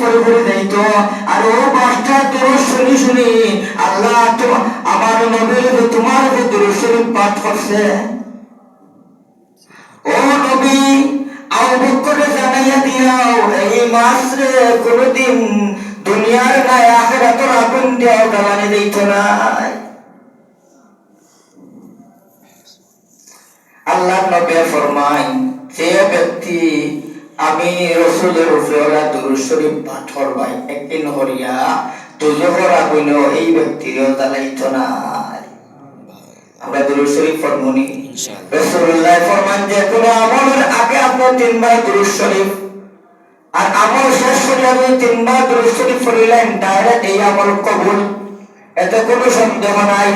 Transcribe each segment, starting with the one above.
করে করে দরুদ শুনি শুনি। আল্লাহ আমার নবীর তোমার শরীফ পাঠ করছে। ও নবী, আবু বকরে জানাইয়া এই মাস রে কোনদিন দুনিয়ার নাই আখিরাতের আগুন দিয়াও জ্বালানি দিত নাই। আল্লাহ নবী ফরমায়, যে ব্যক্তি আমি রসুলের উপরে দুরুদ শরীফ পাথর ভাই একদিন হরিয়া দুজহর আগুন এই ব্যক্তির জ্বালাইত নাই আমরা দুরুদ শরীফ ফরমুনি রসুল্লাহ ফরমান যে কোনো আমলের আগে আপনার তিনবার দুরুদ শরীফ আর আমল শেষ করে আপনি তিনবার দুরুদ শরীফ পড়িলেন ডাইরেক্ট এই আমল কবুল। এতে কোনো সন্দেহ নাই।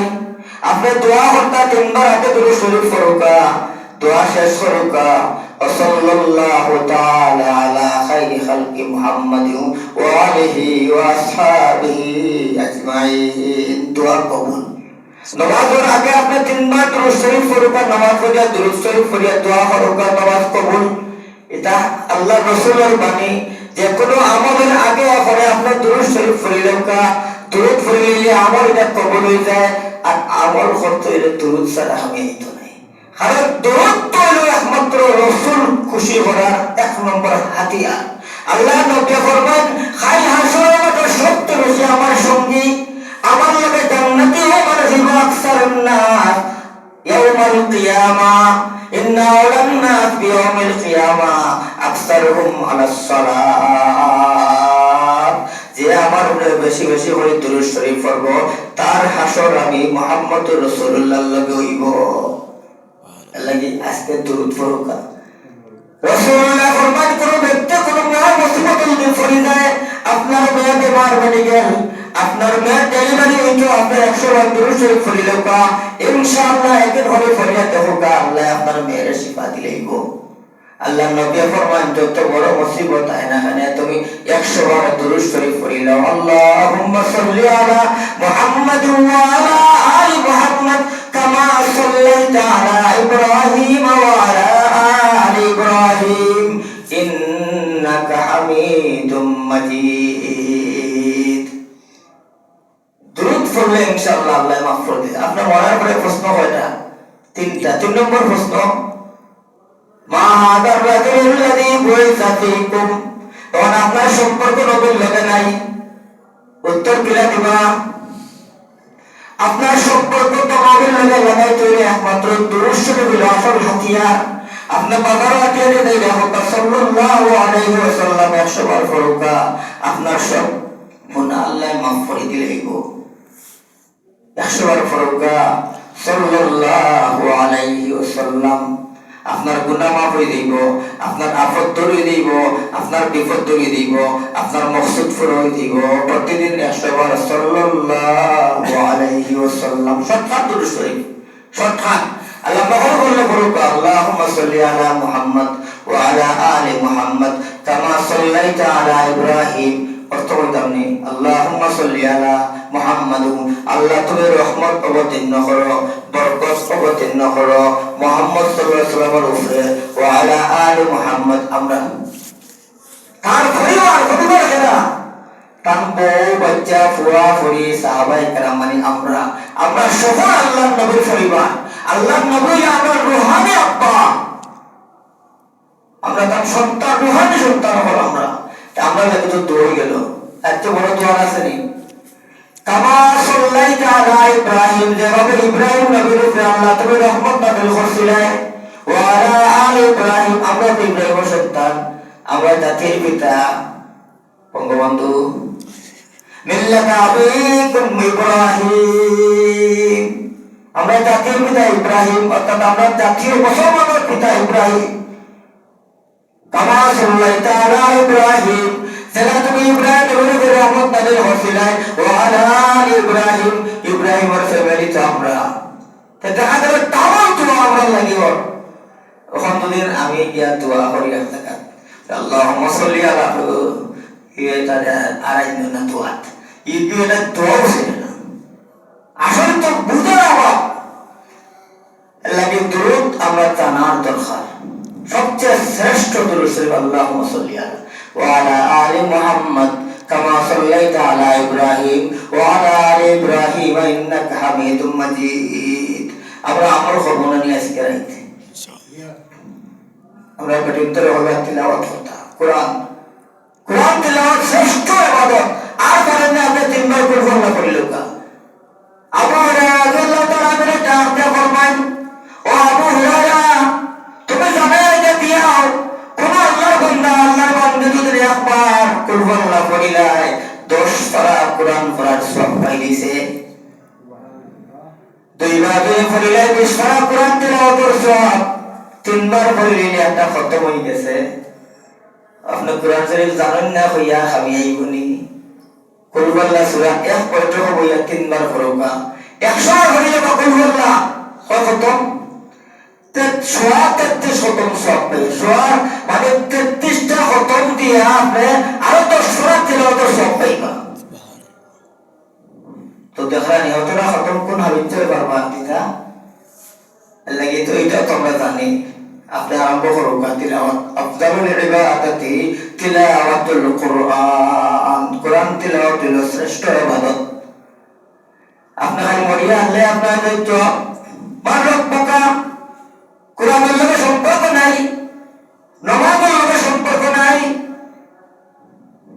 আপনি দোয়া হত্যা তিনবার আগে দুরুদ শরীফ পড়ুকা। এটা আল্লাহ রসুলের বাণী। যে কোনো আমলের আগে আপনার দুরূদ শরীফ পড়িলেন কা, দুরূদ পড়িলে আমল এটা কবুল হয়ে যায়। আর আমল করতে হইলে ছাড়া দুরূদ তো হলো একমাত্র রসুল খুশি করার এক নম্বর হাতিয়ার। আল্লাহ নবী ফরমান খাই হাসর মতো সত্য বেশি আমার সঙ্গী। আমার লগে জান্নাতি হয় মানে জীব আকসার নাস ইয়াউমাল কিয়ামা, ইন্না আওলান নাস কিয়ামা, আকসারুহুম আলাস সালাত। যে আমার উপরে বেশি বেশি করে দুরূদ শরীফ পড়ব, তার হাসর আমি মুহাম্মদ রাসূলুল্লাহ লগে হইব। লাগি আজকে দুরূদ রাসূলুল্লাহ ব্যক্তি মুসিবত পড়ে যায়, আপনার মেয়ে হয়ে গেল। আপনার ডেলিভারি হইতো আপনি একশো বার দুরূদ শরীফ কা ইনশাআল্লাহ একদিন হবে আল্লাহ আপনার মেয়ের শিফা দিলেইব আল্লাহ নবী ফরমান, যত বড় মুসিবত আয় না কেন, তুমি একশো বার দুরূদ শরীফ পড়িলেও, আল্লাহুম্মা সাল্লি আলা মুহাম্মাদ ওয়া আলা আলা ইব্রাহিম ওয়া আলা আলি ইব্রাহিম ইন্নাকা হামিদুম মাজিদ দুরূদ পড়লে ইনশাআল্লাহ আল্লাহ মাফ করে দেবে। আপনার মনের পরে প্রশ্ন কয়টা? তিনটা। তিন নম্বর প্রশ্ন, মা হাদার রাজুল্লাযী বুইসা ফীকুম? তখন আপনার সম্পর্ক নবীর লগে নাই। উত্তর কিলা দিবা আপনার সম্পর্ক তো নবীর লগে লাগাই তৈরি একমাত্র দুরুষ্ট নবীর আসল হাতিয়ার আপনার বাবার হাতিয়ারে দেয় হোক সাল্লাল্লাহু আলাইহি ওয়াসাল্লাম 100 বার ফরুকা আপনার সব গুনাহ আল্লাহ মাফ করে দিলেই গো 100 বার ফরুকা সাল্লাল্লাহু আলাইহি ওয়াসাল্লাম। আপনার গুনাহ মাফ হয়ে দিব আপনার আপদ দূরে দিব আপনার বিপদ দূরে দিব আপনার মকসুদ পুরো হয়ে দিব প্রতিদিন একশো বার সাল্লাল্লাহু আলাইহি ওয়াসাল্লাম। শর্টকাট দূরে শরীফ, শর্টকাট। আল্লাহ করলে বলুক আলা মুহাম্মদ আলা আলি মুহাম্মদ কামা আলা ইব্রাহিম। অর্থ মুহাম্মাদ আল্লাহ তুমি রহমত অবতীর্ণ করো, বরকত অবতীর্ণ করো মুহাম্মদ আলাইহি উপরে ওয়া আলা আলি মুহাম্মদ আমরা। তার পরিবার পরিবার এরা তার বউ বাচ্চা, ফুয়া, ফুরি সাহাবাই কেরাম মানে আমরা। আমরা সবাই আল্লাহ নবীর পরিবার। আল্লাহ নবী আমার রুহানি আব্বা। আমরা তার সন্তান, রুহানি সন্তান হল আমরা। আমরা লাগে তো দৌড়ে গেল, এত বড় দোয়ার আছে নি। কামা সাল্লাইতা আলা ইব্রাহিম যেভাবে ইব্রাহিম নবীর উপরে আল্লাহ তুমি রহমত নাযিল করছিলেন ওয়া আলা আলি ইব্রাহিম আমরা তো ইব্রাহিমের ইব্রাহিম সেটা তুমি ইব্রাহিম নবীর রহমত নাযিল করছিলেন ওয়া আলা দেখা যাবে তামাম দোয়া আমরা লাগিব দুদিন আমি গিয়া দোয়া করি আলা এটা আড়াই না দোয়াত ইবি এটা দোয়া ছিল তো বুঝার অভাব। লাগে দুরুদ আমরা জানার দরকার। সবচেয়ে শ্রেষ্ঠ দুরুদ শরীফ আল্লাহুম্মা সাল্লি আলা। ওয়া কামা সাল্লাইতা আলা ইব্রাহিম, ওয়া আলা ইব্রাহিম ইন্নাকা হামিদুম মাজিদ। আমরা আমল করব নিয়ে আজকে রাইতে। আমরা একটা উত্তরে হলো তিলাওয়াত করতাম কোরআন। কোরআন তিলাওয়াত শ্রেষ্ঠ ইবাদত। আর কারণে আপনি তিনবার করে ফর্মা করিল কা আবু হুরায়রা রাদিয়াল্লাহু তাআলা ডাক দিয়ে ফরমান ও আবু হুরায়রা করিলাই দশ পারা কোরআন পড়ার সব পাইলিছে। দুইবার দুই পড়িলে বিশ পারা কোরআন তিলাওয়াতের সব। তিনবার পড়িলে একটা খতম হয়ে গেছে। আপনি কোরআন শরীফ জানেন না হইয়া তিনবার পড়োকা একশো সোয়া তেত্রিশ খতম সব সোয়া মানে তেত্রিশটা খতম দিয়া আপনি আরও দশ সোয়া তিলাওয়াতের সব তো দেখা, নিহতরা খতম কোন হাবিতে বারবার দিতা লাগে তো এটা তো আমরা জানি। আপনি আরম্ভ করো তিলাওয়াত আফজালুল ইবাদাতি তিলাওয়াতুল কুরআন। কোরআন তিলাওয়াত হলো শ্রেষ্ঠ ইবাদত। আপনি খালি মরিয়া আনলে আপনার দায়িত্ব মানব বাকা কোরআনের সম্পর্ক নাই নমাজের লগে সম্পর্ক নাই।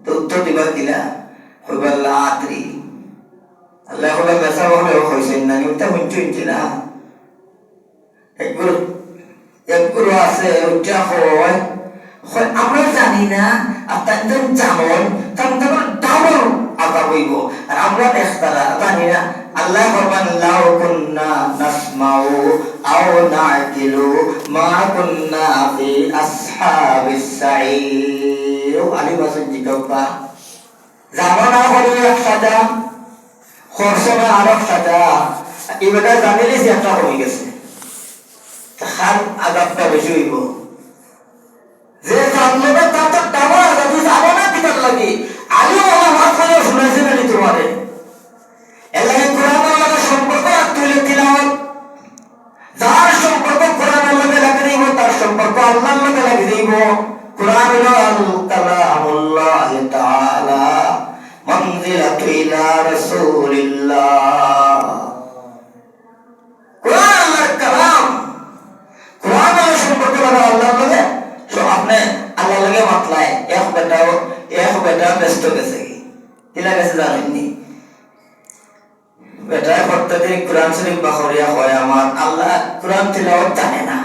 তো দিবা কিলা? হইবাল্লা আল্লাহ হলে বেসা হলে হয়েছেন না নিমিত্তা হুঞ্চু না। একগুলো আছে ওইটা হয়। আমরা জানি না, আর তাদের জানন তাদের ডাবল আগাব হইব আর আমরা দেখতারা জানি না, আল্লাহ ফরমান, লাউ কুন্না নাসমাউ কুন্না ফি আসহাবিস সাঈর আলী বাসন জিকাবা জানো না হলো এক সাজা খরচনা আরব সাজা এবারে জানিলে যে একটা হয়ে গেছে। খান আজাবটা বেশি হইব। যে জানলো না, তার বেটা ব্যস্ত গেছে কি? গেছে জানেননি? বেটায় প্রত্যেকদিন কোরআন শরীফ বাহরিয়া হয় আমার আল্লাহ কোরআন তিলাওয়াত জানে না।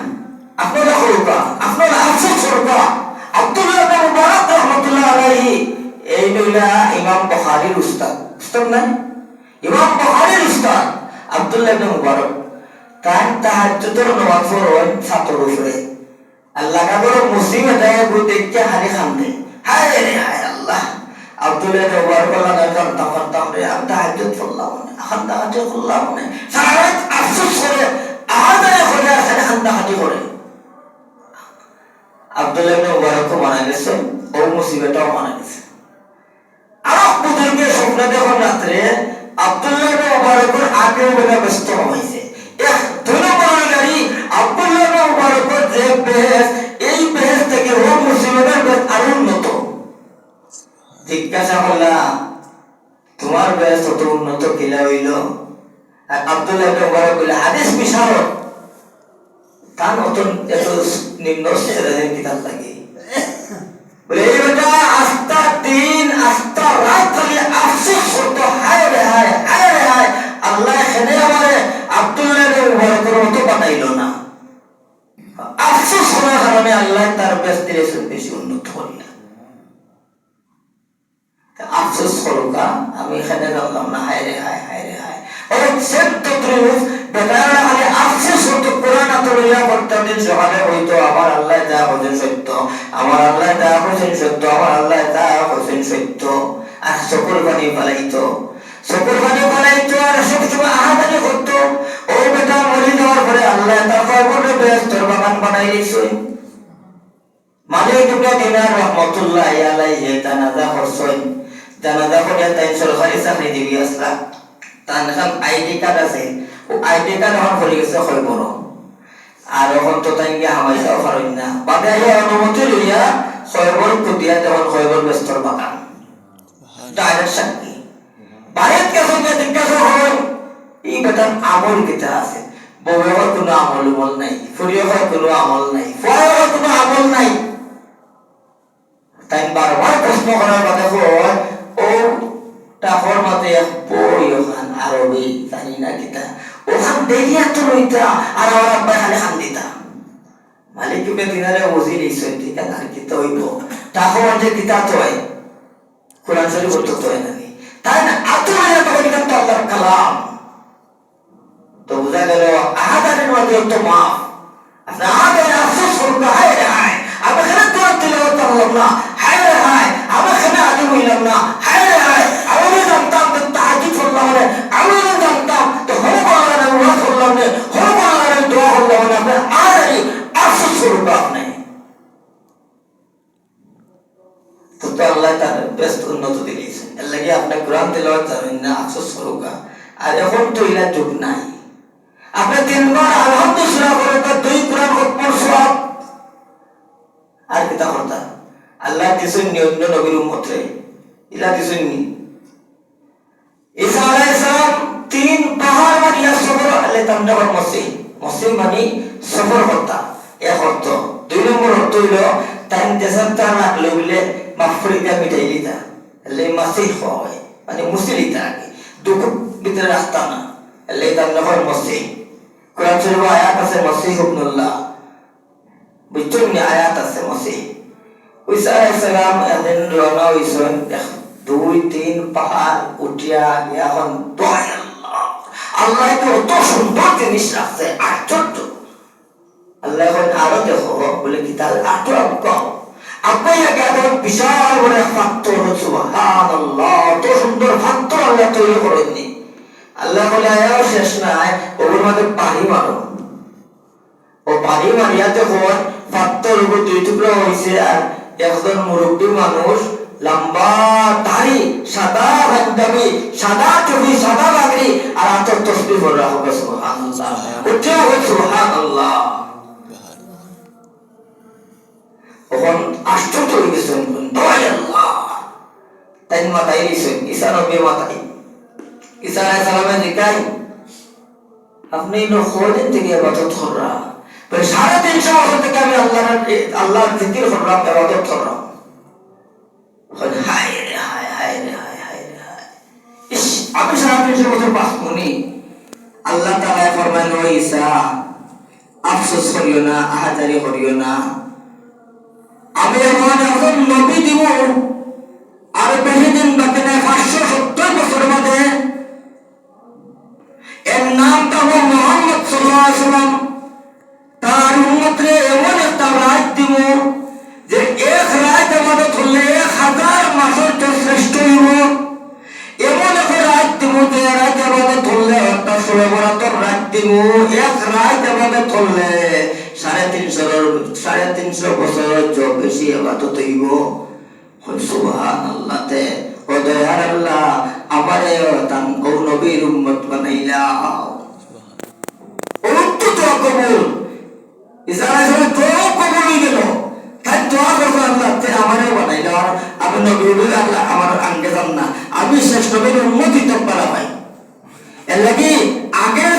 আপনারা করবা আপনারা আফসোস করবা আব্দুল্লাহ ইবনে মুবারক রাহমাতুল্লাহ আলাইহি। এই নইলা ইমাম বুখারীর উস্তাদ। উস্তাদ না ইমাম বুখারীর উস্তাদ আব্দুল্লাহ ইবনে মুবারক। তার তাহাজ্জুদের নামাজ পড়েন ছাত্র উপরে আল্লাহ কাবর মুসিবত আয় গো দেখতে হারে খান্দে। হায় রে হায় আব্দুল্লাহ ইবনে মুবারক আল্লাহ কান্তা কান্তা রে আমি তাহাজ্জুদ পড়লাম না। এখন তাহাজ্জুদ করলাম না। সারা আফসোস করে আহাদারে করে আসলে খান্দা করে। আব্দুল্লাহ ইবনে মারা গেছে, ও মুসিবতটাও মারা গেছে। আরও বুজুর্গের স্বপ্ন দেখুন রাত্রে আব্দুল্লাহ ইবনে আগে বেলা ব্যস্ত হয়েছে এক দুই নম্বর গাড়ি আব্দুল্লাহ ইবনে মুবারকের যে বেহেস এই বেহেস থেকে ও মুসিবতের বেশ আরও উন্নত জিজ্ঞাসা করলাম তোমার বয়স তত উন্নত কিলা হইল? আর আব্দুল্লাহ মুবারক বলে হাদিস বিশারদ তার মতন এত নিম্ন শ্রেণির কিতাব লাগে। বলে, এই বেটা আস্থা দিন আস্থা রাত খালি আফসোস আর তার কবরে বাগান তার আইডি কার্ড আছে। ও আইডি কার্ড এখন হয়ে গেছে হয় বড় এখন তো তাই গিয়ে হামাইসাও পারেন না। অনুমতি লইয়া খয়বর কুতিয়া তেমন খয়বর ব্যস্তর বাগান ডাইরেকশন কি ভারত কে সঙ্গে জিজ্ঞাসা হয় এই বেটার আমল কেটা আছে। বউয়ের কোনো আমল উমল নাই ফুরিয়ের কোনো আমল নাই ফুয়ের কোনো আমল নাই। তাই বারবার প্রশ্ন করার কথা হয় ও টাকর মতে বই ওখান আরবি জানি না কিতা ওখান দেখিয়া তো রইতা আর আমার খান দিতা মালিক দিনারে ওজি নিশ্চয় ঠিক আছে আর কিতা হইব টাকর যে কিতা তো হয় কোরআন শরীফ তো তো হয় নাকি তাই না আতো মানে তো এটা তো আল্লাহর কালাম তো বোঝা গেল আহাদারের মধ্যে তো মাফ আপনি আহাদারে আফসোস করুন না হায় রে হায় আমি এখানে তোর তিলাওয়াত করলাম না হায় রে হায় আমি এখানে আগে হইলাম না হায় রে হায় আমি জানতাম আর এখন তো ইলা যুগ নাই। আপনি তিনবার দুই কোরআন খতম সব আর আল্লাহ দিছেন নবীর ইলা দিছেন নি। তিন পাহাড় সফর মসি মানে সফর এক অর্থ। দুই নম্বর অর্থ হইল তাই দেশার তা না লইলে মাফরিদা মিটাই লিতা হয়। মানে মুসিলিতা আগে। দুঃখ ভিতরে রাস্তা না। এলে তান্ডাবার মসি কোরআন শরীফ আয়াত আছে মসি ইবনুল্লাহ। বুঝছেন আয়াত আছে মসি ঈসা আলাইহিস সালাম এদিন রওনা হইছেন দুই, তিন পাহাড় উঠিয়া এখন দয় আল্লাহ আল্লাহ তো অত সুন্দর জিনিস রাখছে, আশ্চর্য। আল্লাহ এখন আরও দেখো, বলে কি তাহলে আটো আব্বা বিশাল বড় এক পাত্র সুন্দর পাত্র আল্লাহ তৈরি করেননি। আল্লাহ বলে আয়াও শেষ নাই মধ্যে পানি মারো ও পানি পাত্তর উপর দুই টুকরো হয়েছে আর একজন মুরব্বী মানুষ লম্বা দাড়ি, সাদা পাঞ্জাবি, সাদা টুপি, সাদা বাগড়ি আর আতর তসবি পড়া হবে, সুবহানাল্লাহ। উঠে হবে সুবহানাল্লাহ। তখন আশ্চর্য হয়ে গেছেন আল্লাহ তাই মাথায় সালামের জিজ্ঞাই আপনি নদিন থেকে বলে সাড়ে তিনশো বছর থেকে আমি আল্লাহর আল্লাহর করলাম এবাদত করলাম হায় হায় রে, হায় হায় রে, হায়। ইস, আমি সাড়ে আল্লাহ আফসোস করিও না, আহাজারি করিও না। আমি এখন এখন নবী দিব। আর বেশি দিন বাকি নাই, পাঁচশো সত্তর বছর বাদে এর নামটা হলো মোহাম্মদ সাল্লাম তার উম্মতরে এমন একটা রাত দিব যে এক রাত আমাদের ধরলে এক হাজার মাসের শ্রেষ্ঠ হইব। এমন এক রাত দিব যে রাত আমাদের ধরলে একটা ষোলো রাত দিব। এক রাত আমাদের ধরলে সাড়ে তিনশো সাড়ে তিনশো বেশি আবাদত হইব সুবহান আল্লাহ তে ও দয়ার আল্লাহ আমারে তান ও নবীর বানাইলা আমি নবীর না আমি শেষ নবীর উন্মতি তো পারা পাই এর লাগি আগে যে নবী হলোর